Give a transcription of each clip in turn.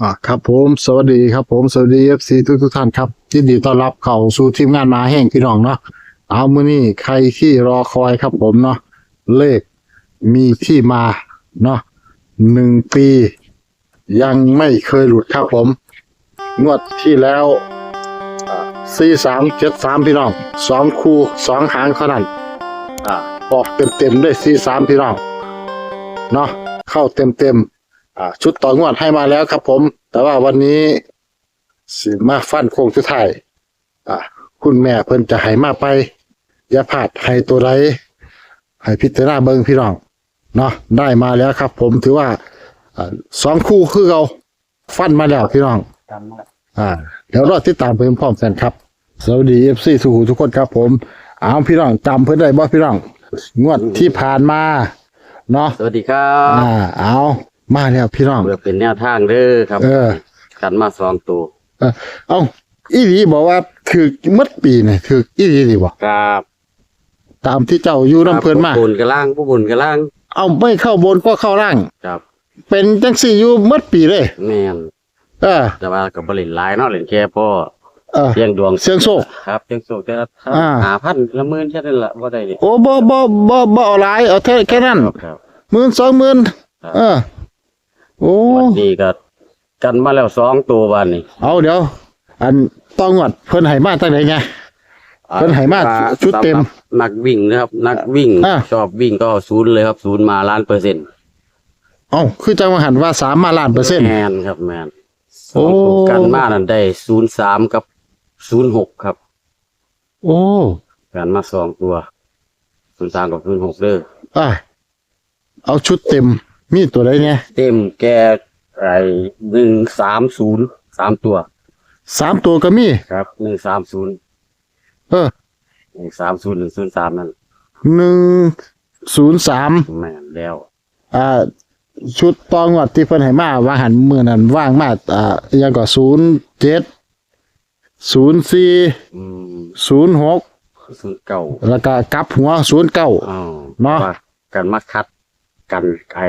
อ่าครับผมสวัสดีครับผมสวัสดีเอฟซีทุกทุกท่านครับยินดีต้อนรับเข้าสู่ทีมงานมาแห่งพี่น้องเนาะเอามือนี้ใครที่รอคอยครับผมเนาะเลขมีที่มาเนาะหนึ่งปี ยังไม่เคยหลุดครับผม งวดที่แล้วสี่สามเจ็ดสามพี่น้องสองคู่สองหางเท่านั้นอ่าออกเต็มเต็มด้วยสี่สามพี่น้องเนาะเข้าเต็มเต็ม อ่าชุดต่องวดให้มาแล้วครับผม แต่ว่าวันนี้สิมาฟันโค้งสุดท้ายอ่าคุณแม่เพิ่นจะให้มาไป อย่าพลาดให้ตัวใดให้พิจารณาเบิ่งพี่น้องเนาะได้มาแล้วครับ ผมถือว่าอ่าสองคู่คือเราฟันมาแล้วพี่น้องกันนั่นแหละอ่าเดี๋ยวรอติดตามเพิ่มพร้อมกันครับ สวัสดีเอฟซีทุกหูทุกคนครับผมเอาพี่น้องจำเพิ่นได้บ่พี่น้อง งวดที่ผ่านมา เนาะสวัสดีครับ อ่า เอา มาแล้วพี่น้อง เพื่อเป็นแนวทางเด้อครับเออ กันมาสองตัวเออเอาอีหลีบอกว่าถือมัดปีเนี่ยถืออีหลีดีบ่ครับตามที่เจ้าอยู่น้ำเพลินมาผู้บุญกระล่างผู้บุญกระล่างเอาไม่เข้าบนก็เข้าล่าง ครับเป็นจังสี่อยู่มัดปีเลย แม่นเออ แต่ว่ากับบริหลายเนาะเล่นแค่พ่อเออ เสียงดวงเสียงโชคครับเสียงโชคแต่ละอ่า หาพันละหมื่นแค่นั้นละว่าได้นี่โอ้บ่บ่บ่บ่เอาหลายเอาแค่แค่นั้นครับ หมื่นสองหมื่นครับเออ โอ้วันนี้ก็กันมาแล้วสองตัววันนี้เอาเดี๋ยว อันต้องงวดเพิ่นให้มาตั้งไหนไงเพิ่นให้มาชุดเต็มสำหรับนักวิ่งนะครับ นักวิ่งอ่าชอบวิ่งก็ศูนย์เลยครับศูนย์มาล้านเปอร์เซ็นต์เอ้าคือจังว่าหันว่าสามมาล้านเปอร์เซ็นต์แมนครับแมนโอ้กันมานั่นได้ศูนย์สามกับศูนย์หกครับ โอ้กันมาสองตัวศูนย์สามกับศูนย์หกเด้ออะเอาชุดเต็ม มีตัวใดไงเต็มแกไอหนึ่งสามศูนย์สามตัว สามตัวก็มี ครับหนึ่งสามศูนย์เออหนึ่งสามศูนย์หนึ่งศูนย์สามนั่นหนึ่งศูนย์สามแม่นแล้ว อ่า ชุดตองวัดที่เพิ่นให้มาว่าหันมือนั้นว่างมาอ่าอยังก็ศูนย์เจ็ดศูนย์สี่อืมศูนย์หกศูนย์เก้าแล้วก็กลับหัวศูนย์เก้า อ้าวเนาะ ว่ากันมาคัด กันไอ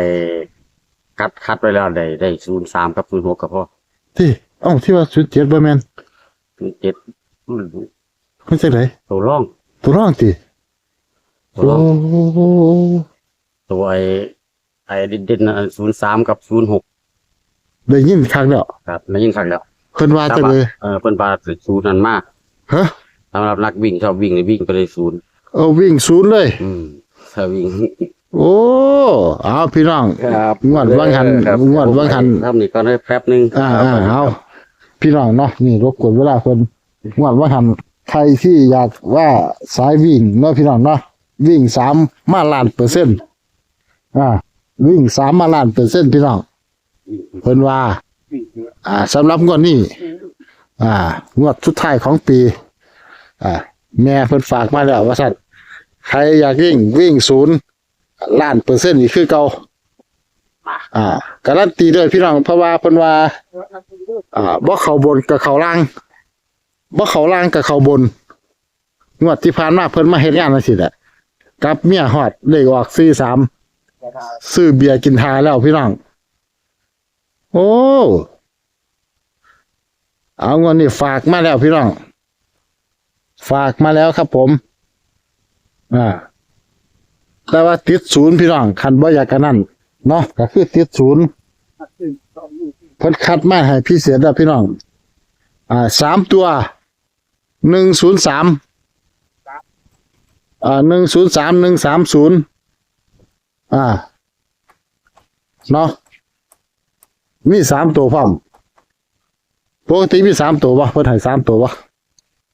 คัดคัดไว้แล้วได้ได้ศูนย์สามกับศูนย์หกกับพ่อที่เอ้าที่ว่าศูนย์เจ็ดบ่แม่นศูนย์เจ็ดอืมมันจังไดตัวร่องตัวร้องติตัวร่องโอ้ตัวไอไอเด่นๆศูนย์สามกับศูนย์หกได้ยินครั้งแล้วครับไม่ยินครั้งแล้วเพิ่นว่าจังเลยเออเพิ่นปาศูนย์นั้นมากฮะสำหรับนักวิ่งชอบวิ่งในวิ่งไปเลยศูนย์เอาวิ่งศูนย์เลย อืมถ้าวิ่ง โอ้เอาพี่น้องงวดว่างหันครับงวดว่างหันทำนี่ก็ได้แป๊บหนึงอ่าอ่าเอาพี่น้องเนาะนี่รบกวนเวลาคนงวดว่าหันใครที่อยากว่าสายวิ่งเนาะพี่น้องเนาะวิ่งสามมาล้านเปอร์เซ็นต์อ่า วิ่งสามมาล้านเปอร์เซ็นต์พี่น้องเพิ่นว่า อ่าสำหรับงวดนี้ อ่างวดสุดท้ายของปี อ่า แม่เพิ่นฝากมาแล้วว่าสั่นใครอยากวิ่งวิ่งศูนย์ ล้านเปอร์เซ็นต์นี่คือเก่าอ่าการันตีด้วยพี่น้องเพราะว่าเพิ่นว่าอ่าบ่เข้าบนกับเข้าล่างบ่เข้าล่างกับเข้าบนงวดที่ผ่านมาเพิ่นมาเฮ็ดงานจังซี่แหละกับเมียฮอดเลขออก43ซื้อเบียร์กินทาแล้วพี่น้อง โอ้เอาเงินนี่ฝากมาแล้วพี่น้อง ฝากมาแล้วครับผม อ่า แต่ว่าติดศูนย์พี่น้องคันบ่อยากกันนั่นเนาะก็คือติดศูนย์เพิ่นคัดมาให้พิเศษแล้วพี่น้อง อ่าสามตัวหนึ่งศูนย์สามอ่าหนึ่งศูนย์สามหนึ่งสามศูนย์อ่าเนาะมีสามตัวพร้อมปกติมีสามตัววะเพิ่นให้สามตัววะ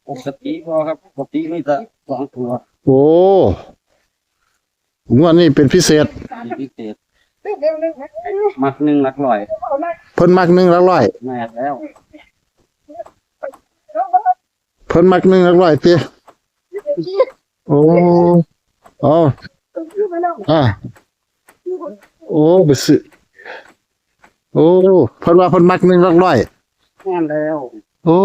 ปกติพอครับปกตินี่จะสองตัว โอ้ งวดนี้เป็นพิเศษ มีพิเศษมักหนึ่งหลักร้อยเพิ่นมักหนึ่งหลักร้อยแม่นแล้วเพิ่นมักหนึ่งหลักร้อยเตี้ยโอ้โอ้อ่าโอ้ไปซื้อโอ้เพิ่นว่าเพิ่นมักหนึ่งหลักร้อยแม่นแล้ว โอ้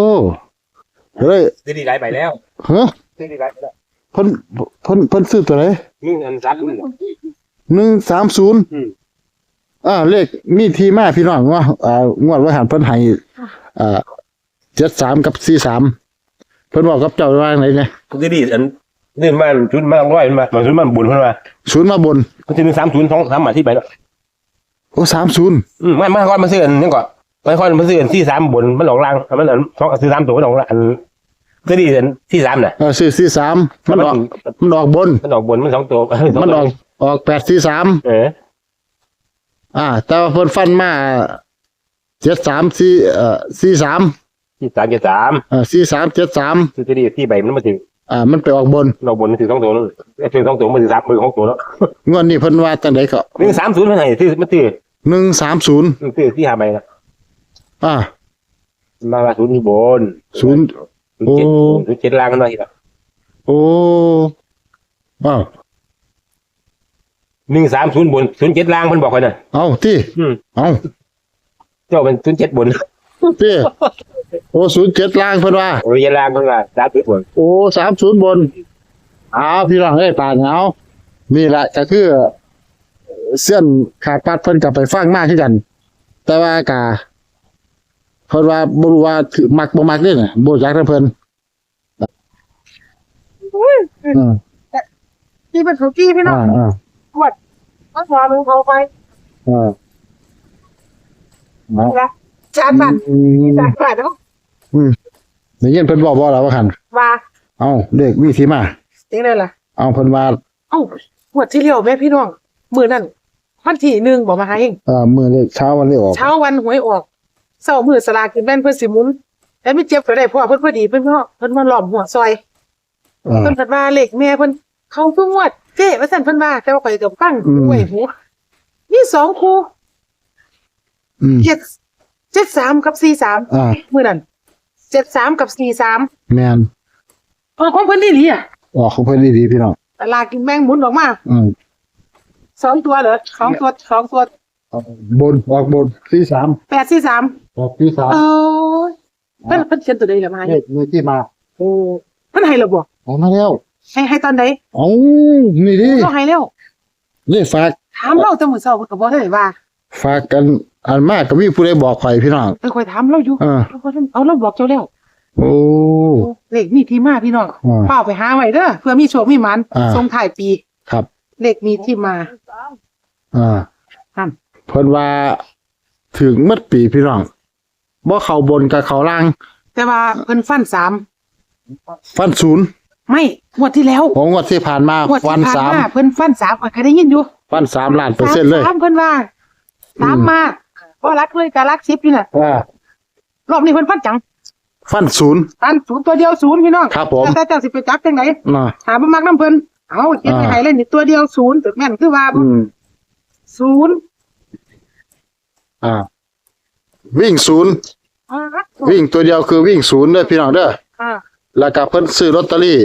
เฮ้ยซื้อดีไรไปแล้วฮะซื้อดีไรไปแล้วเพิ่นเพิ่นเพิ่นซื้อตัวไหนนี่อันซัดนี่หนึ่งสามศูนย์อืมอ่าเลขมีทีมาพี่น้องว่าอ่างวดว่าหันเพิ่นให้อ่าเจ็ดสามกับสี่สามเพิ่นบอกกับเจ้าว่าไหนเนี่ยปกติอันนี่มันชุดมันร้อยมันมาบางชุดมันบุญเพิ่นว่าศูนย์มาบนมันจะมีสามศูนย์สองสามมาที่ไปแล้วโอ้สามศูนย์อืมไม่ไม่ค่อยมาซื้ออันนี่ก่อนไม่ค่อยมาซื้ออันที่สามบนมันหลอกลางมันอันสองซื้อสามตัวมันหลอกลาง อันก็ดีอันที่สามน่ะ เออสี่สี่สามมันออกมันออกบน มันออกบนมันสองตัวมันออกออกแปดสี่สามเอออ่า แต่ว่าเพิ่นฟันมาเจ็ดสามสี่เอ่อสี่สามที่สามเจ็ดสามเอ่อสี่สามเจ็ดสามซื้อที่ดีที่ใบมันมาถึงอ่า มันไปออกบนเราบนมันถึงสองตัวนั่นไอ้ถึงสองตัวมันถึงสามมือของตัวแล้วงวดนี้เพิ่นว่าจังไดก็หนึ่งสามศูนย์มันให้ที่มันตื้อหนึ่งสามศูนย์มันตื้อที่หาใบนะอ่ามาว่าศูนย์อยู่บนศูนย์ ศูนย์เจ็ดโอ้ ศูนย์เจ็ดล่างกันมาทีละโอ้อ้าวหนึ่งสามศูนย์บนศูนย์เจ็ดล่างมันบอกกันน่ะเอาที่อืมเอาเจ้าเป็นศูนย์เจ็ดบนที่โอ้ศูนย์เจ็ดล่างเพิ่นว่า โอ้ยล่างมันว่าสามศูนย์บน โอ้สามศูนย์บนเอาพี่น้องเอ้ยป่านเอานี่แหละก็คือเส้นขาดปัดเพิ่นกลับไปฟังมากที่กัน แต่ว่ากา เพิ่นว่าบ่รู้ว่าถือมักบ่มักเด้น่ะบ่จักนำเพิ่นอืมที่เป็นสุกี้พี่น้ออ่างอ่าปวดต้องพามึงเขาไปอ่าเอานะจานบัตรอืมจานบัตรแล้วได้ยินเพิ่นบอกบ่ล่ะว่าคั่นมาเอ้าเลขมีที่มา จริงเลยล่ะ เอาเพิ่นว่าเอ้าปวดที่เลี้ยวแม่พี่น้องมือนั่นวันที่หนึ่งบอกมาหาเองเอ่อมื้อเลขเช้าวันเลขออกเช้าวันหวยออก เสาร์มือสลากินแม่นเพื่อนสิหมุนแล้วไม่เจ็บก็ได้เพราะว่าเพื่อนพอดีเพื่อนเพื่อนเพื่อนมาหล่อมหัวซอยอ่าเพื่อนเพิ่นว่าเหล็กแม่เพิ่นเขาเพิ่งวดเจ๊ว่าสั่นเพิ่นว่าแต่ว่าข่อยกับปั้งอืมห้วยหูนี่สองคู่อืมเจ็ดเจ็ดสามกับสี่สามอ่ามือนั่นเจ็ดสามกับสี่สามแม่นเออของเพิ่นนี่หลีอะออกของเพิ่นดีๆพี่น้องตลาดกินแมงหมุนออกมาอืมสองตัวเหรอสองตัวสองตัว บนออกบนที่สามแปดสี่สามออกที่สามเออเพิ่นเพิ่นเขียนตัวใดเหรอมาเลขมีที่มาโอ้เพิ่นให้เราบอกออกมาแล้วให้ให้ตอนใดเอ้านี่ดิเราให้แล้วนี่ฝากถามเราแต่มื้อเช้าเพิ่นก็บ่ได้ว่า ฝากกันอันมากก็มีผู้ใดบอกข่อยพี่น้องเออค่อยถามเราอยู่เออเราก็เอาเราบอกเจ้าแล้วโอ้เลขมีที่มาพี่น้องอ่าเป้าไปหาไว้เด้อเพื่อมีโชคมีหมันอ่าส่งท้ายปี ครับ เลขมีที่มา อ่าครับ เพิ่นว่าถึงเมื่อปีพี่น้องบ่เข้าบนกับเข้าล่าง แต่ว่าเพิ่นฟันสามฟันศูนย์ไม่งวดที่แล้วของงวดที่ผ่านมางวดฟัที่นผ่านสามมาเพิ่นฟันสามใครได้ยินอยู่ฟันสามล้านเปอร์เซ็นต์เลย สามเพิ่นว่าสามมาเพราะรักเลยกับรักสิบนี่แหละอ่ารอบนี้เพิ่นฟันจังฟันศูนย์ฟันศูนย์ตัวเดียวศูนย์พี่น้องครับผม แต่เจ้าสิไปจับจังไหนน่ะถามบ่มักน้ำเพิ่นเอาเก็บไปอ่า ให้เลยนี่ตัวเดียวศูนย์ตึกแม่นคือว่าอืมศูนย์ อ่า วิ่งศูนย์อ่าวิ่งตัวเดียวคือวิ่งศูนย์เด้อพี่น้องเด้ออ่าแล้วก็เพิ่นซื้อลอตเตอรี่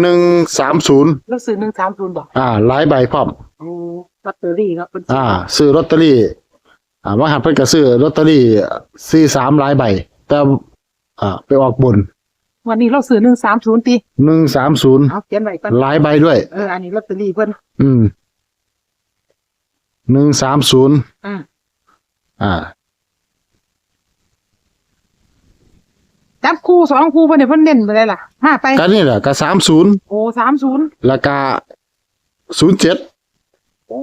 หนึ่งสามศูนย์แล้วซื้อ130บ่อ่า หลายใบพร้อม โอ้ลอตเตอรี่เนาะเพิ่นอ่า ซื้อลอตเตอรี่ อ่าว่าหันเพิ่นก็ซื้อลอตเตอรี่สี่สามหลายใบ แต่อ่า ไปออกบนวันนี้เราซื้อ130ติหนึ่งสามศูนย์เอาเขียนไว้ก่อนหลายใบด้วย เอออันนี้ลอตเตอรี่เพิ่นอืมหนึ่งสามศูนย์อืม อ่าจับคู่สองคู่เพิ่นเนี่ยเพิ่นเน้นไปได้ล่ะมาไป ก็นี่แหละก็สามศูนย์โอ้30แล้วก็ศูนย์เจ็ดโอ้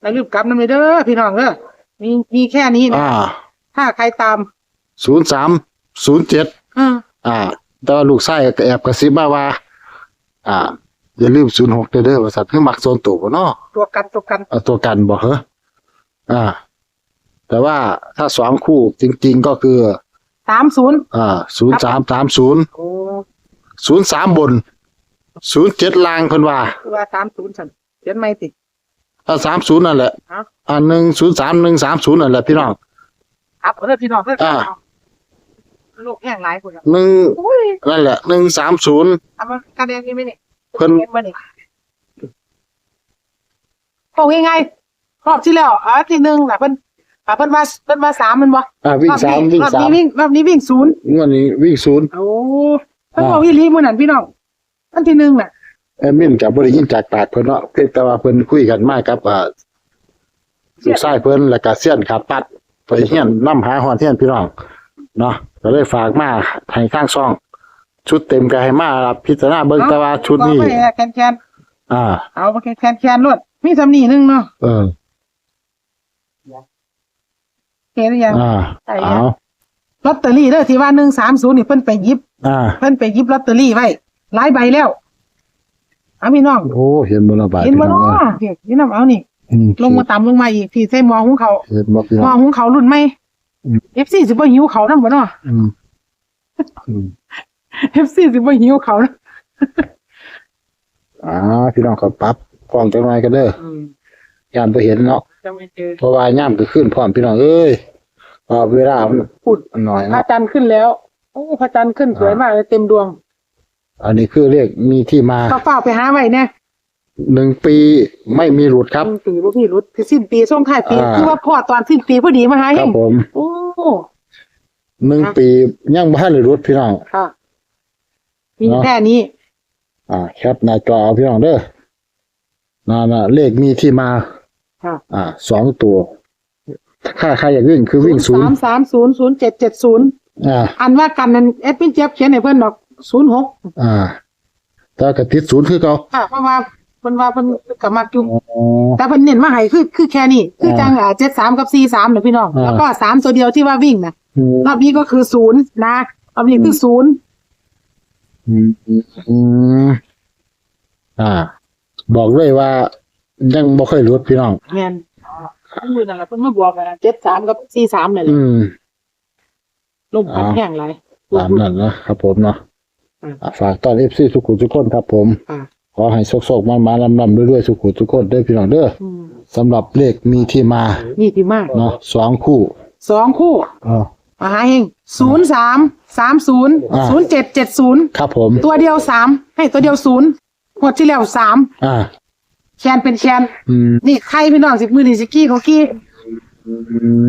แล้วรีบกลับนำเลยเด้อพี่น้องเด้อมีมีแค่นี้นะอ่าถ้าใครตามศูนย์สามศูนย์เจ็ดอืมอ่าแต่ว่าลูกไส้ก็แอบกระซิบมาว่า อ่า อย่าลืมศูนย์หกเด้อว่าสัตว์เพิ่งมักโซนตัวบ่เนาะตัวกันตัวกันเอาตัวกันบ่เหรออ่า แต่ว่าถ้าสองคู่จริง ๆก็คือ สามศูนย์อ่าศูนย์สามสามศูนย์โอ้ศูนย์สามบนศูนย์เจ็ดลางเพิ่นว่าคือว่าสามศูนย์ฉันเขียนไม่ติด ถ้าสามศูนย์นั่นแหละฮะ อ่าหนึ่งศูนย์สามหนึ่งสามศูนย์นั่นแหละพี่น้องครับเด้อพี่น้องเด้ออ่าโลกแห้งหลายคนอะหนึ่งอุ้ยนั่นแหละหนึ่งสามศูนย์เอามากระเด็นนี่ไหมนี่ เพิ่นเขียนมานี่โอ้ง่ายๆรอบที่แล้วอ่าที่หนึ่งแหละเพิ่นอ่าเพิ่นมาเพิ่นมาสามแมันบ่อ่าวิ่งรอบสามนี้วิ่งรอบสามนี้วิ่งรอบนี้วิ่งศูนย์งวดนี้วิ่งศูนย์ โอ้เพิ่นอ่า บอกวิลีมื้อนั้นพี่น้องอันที่หนึ่งน่ะ แอดมินกับ่ได้ยินจากปากเพิ่นเนาะเพียงแต่ว่าเพิ่นคุยกันมากับอ่าลูกชายเพิ่นแล้วก็เสี้ยนขาดปัดไปเฮียนนํหาฮอนเฮียนพี่น้องเนาะก็เลยฝากมาให้ข้างซ่อง ชุดเต็มก็ให้มารับพิจารณาเบิ่งแต่ว่าชุดนี้ เอาไปแคนแคนอ่า ๆเอาไปแคนแคนแคนๆรวดมีสำนีหนึงเนาะเออ เห็นหรือยัง อ่าใช่เอาลอตเตอรี่เด้อที่ว่า130นี่เพิ่นไปหยิบ อ่า เพิ่นไปหยิบลอตเตอรี่ไว้หลายใบแล้วเอาพี่น้องโอ้ เห็นบ่ละบาดเห็นพี่บ่น้องเนาะเอ้ยเดี๋ยวนี่น้ำเอานี่ อืมลงมาต่ำลงมาอีกพี่ใส่หมอหุงเขาวเห็นบ่พี่หน้มอองหุงเขาวรุ่นใหม่อืม FC สิบ่หิวเขาวนำบ่เนาะอืมอืม FC สิบ่หิวเขานะอ่าพี่น้องก็ปรับกล้องจังหน่อยกันเด้อยามบ่เห็นเนาะจะไม่เจอเพราะว่ายามก็ขึ้นพร้อมพี่น้องเอ้ยเพราะเวลามันพูดหน่อยพระเนาะจันทร์ขึ้นแล้วโอ้พระจันทร์ขึ้นสวยมากเลยเต็มดวงอันนี้คือเรียกมีที่มาก็เฝ้าไปหาไว้เนี่ยหนึ่งปีไม่มีหลุดครับสิ้นปีบ่พี่รุดคือสิ้นปีส่งท้ายปีอ่า คือว่าพอตอนสิ้นปีพอดีมาหาคเฮรับงผมโอ้หนึ่งปียังบ่ทันได้หลุดพี่น้อง ค่ะ มีเนาะแค่นี้ อ่า แคปหน้าจอเอาพี่น้องเด้อนั่นน่ะเลขมีที่มาค่ะอ่าสองตัว ถ้าใครอยากวิ่งคือวิ่งศูนสาย์มสามศูนย์ศูนย์เจ็ดเจ็ดศูนย์อ่าอันว่ากันนั้นแอดมินเจี๊ยบเขียนให้เพิ่นดอกศูนย์หกอ่าแต่ก็ติดศูนย์คือเก่าค่ะเพราะว่าเพิ่นว่าเพิ่นก็มักอยู่อ๋อแต่เพิ่นเน้นมาให้คือคือแค่นี้คือจังอ่า73กับ43เด้อพี่น้องอ่าแล้วก็สามตัวเดียวที่ว่าวิ่งน่ะอืมรอบนี้ก็คือศูนย์นะรอบนี้คือศูนย์ อืมอืมอืมอ่า บอกเลยว่า ยังบ่เคยหลุดพี่น้องแม่นมือนั่นล่ะเพิ่นมาบอกอะ73กับ43นี่นแหละอืม ลมพัดอ่าแห้งหลายตามนั้นนะครับผมเนาะอืม อะฝากตอนเอฟซีสุขุมทุกคนครับผม อ่าขอให้โชคๆมาๆลำๆด้วยๆสุขุมทุกคนเด้อพี่น้องเด้ออืมสำหรับเลขมีที่มานี่ที่มากเนาะสองคู่สองคู่อ่า มาหาเฮง03 30อ่า0770ครับผม ตัวเดียว3ให้ตัวเดียว0งวดที่แล้ว3อ่าแคนเป็นแคนอืมนี่ใครพี่น้องสิมือนี่สิกี้เขากี้อืม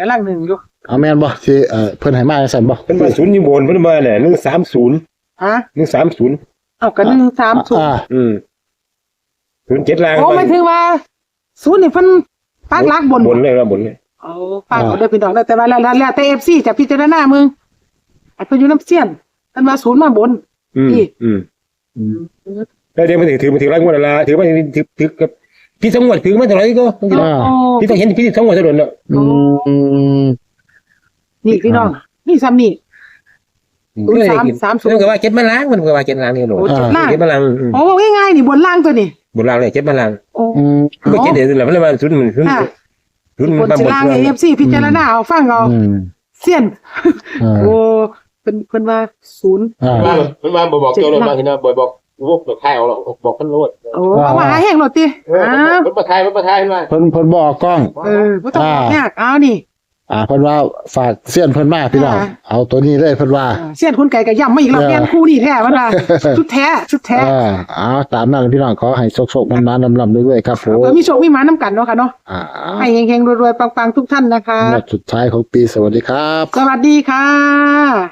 กำลังหนึ่งอยู่เอาแม่นบ่ที่เอ่อเพิ่นให้มาจังซั่นบ่เพิ่นมาศูนย์อยู่บนเพิ่นมาเนี่ยหนึ่งสามศูนย์ฮะหนึ่งสามศูนย์เอากันหนึ่งสามศูนอ่าย์อืมศูนย์เจ็ดล่างโอ้ไม่ถือว่าศูนย์นี่เพิ่นปักหลักบนบนเลยว่าบนเลย โอ้ปักเอาได้พี่น้องได้แต่ว่าแล้วแล้วแล้วแต่เอฟซีจะพิจารณามึงไอ้เพิ่นอยู่น้ำเสี้ยนเพิ่นมาศูนย์มาบนอืมนี่อืม อืมแล้วเดี๋ยวมันถือถือมันถือรางวัลละถือว่าถือถือกับพี่สมงวดถือมาเท่าไหร่ก็อ่าโอ้พี่ต้องเห็นพี่สมงวดเท่าไหร่เนาะอืมนี่พี่น้อง นี่ซ้ำนี่ศูนย์สามสามศูนย์มันก็ว่าเจ็ดมาล้างมันก็ว่าเจ็ดล้างนี่หนูโอ้เจ็ดล่างเจ็ดมาล้างอืมโอ้ง่ายๆนี่บนล่างตัวนี่บนล้างเลยเจ็ดมาล้างโอ้อืมก็เจ็ดเดือนแล้วมันเลยว่าศูนย์มันศูนย์ ค่ะศูนย์บมันนมาสิบนล่างเอฟซีพิจารณาเอาฟังเอาอืมเสี้ยนอ่า โอ้เพิ่นเพิ่นว่าศูนย์ อ่า มันมาบอกเจ้าเลยมาทีนะบอกบอกพวกทายเอาหรอกบอกกันโลดโอ้เอามาหาแห้งโลดติอ้าวมันมาทายมันมาทายมา เพิ่นเพิ่นบอกกล้อง เออบ่ต้องบอกยากเอานี่ อ่าเพิ่นว่าฝากเสี้ยนเพิ่นมาพี่น้องอ่า เอาตัวนี้เลยเพิ่นว่า เสี้ยนคุณไก่ก็ย้ำมาอีกแล้วเออ แม่นคู่นี่แท้มันว่าชุดแท้ชุดแท้อ่าเอาตามนั้นพี่น้องขอให้โชคๆมันๆลำๆด้วยๆครับผมเออมีโชคมีหมาน้ำกันเนาะค่ะเนาะอ่าให้เฮงๆรวยๆปังๆทุกท่านนะคะ งวดสุดท้ายของปีสวัสดีครับ สวัสดีค่ะ